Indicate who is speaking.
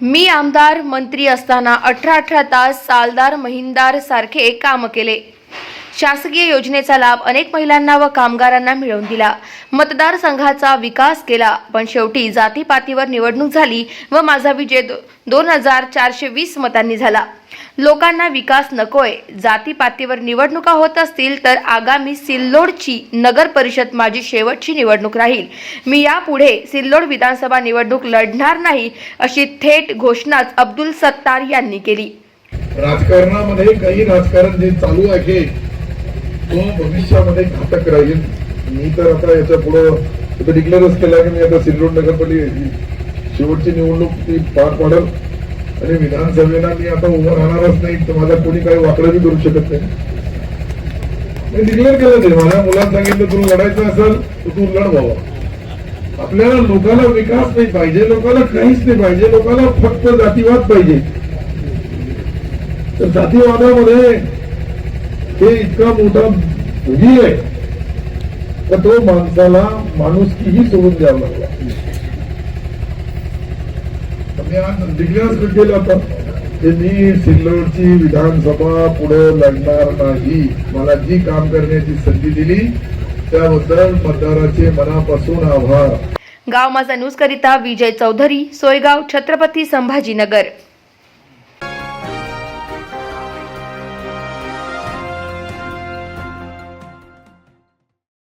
Speaker 1: मी आमदार मंत्री असताना अठरा अठरा तास सालदार महिंदार सारखे काम केले. शासकीय योजनेचा लाभ अनेक महिलांना व कामगारांना मिळवून दिला. मतदारसंघाचा विकास केला पण शेवटी जातीपातीवर निवडणूक झाली व माझा विजय दोन हजार चारशे वीस मतांनी झाला. लोकांना विकास नकोय जातीपातीवर निवडणुका होत असतील तर आगामी सिल्लोडची नगर परिषद माझी शेवटची निवडणूक राहील. मी यापुढे सिल्लोड विधानसभा निवडणूक लढणार नाही अशी थेट घोषणाच अब्दुल सत्तार यांनी केली.
Speaker 2: राजकारणामध्ये काही राजकारण जे चालू आहे तो भविष्यामध्ये घातक राहील. मी तर आता याच्या पुढं डिक्लेअरच केला की मी आता सिल्लोड नगरपालिका शेवटची निवडणूक ती पार पाडल. आणि विधानसभेला मी आता उभं राहणारच नाही. तर माझा कोणी काही वाकडं बी करू शकत नाही. मी डिक्लेअर केलं ते. माझ्या मुलांना सांगितलं तुला लढायचं असेल तर तू लढ व्हावा आपल्याला लोकांना विकास नाही पाहिजे. लोकांना काहीच नाही पाहिजे. लोकांना फक्त जातीवाद पाहिजे. तर जातीवादामध्ये हे इतका मोठा भुगी आहे. तर तो माणसाला माणुसकीही सोडून द्यावा लागला? मी आज डिक्लेअर केलं होतं की मी सिल्लोडची विधानसभा पुढे लढणार नाही. मला जी काम करण्याची संधी दिली त्याबद्दल मतदाराचे मनापासून आभार.
Speaker 1: गाव माझा न्यूज करिता विजय चौधरी सोयगाव छत्रपती संभाजीनगर.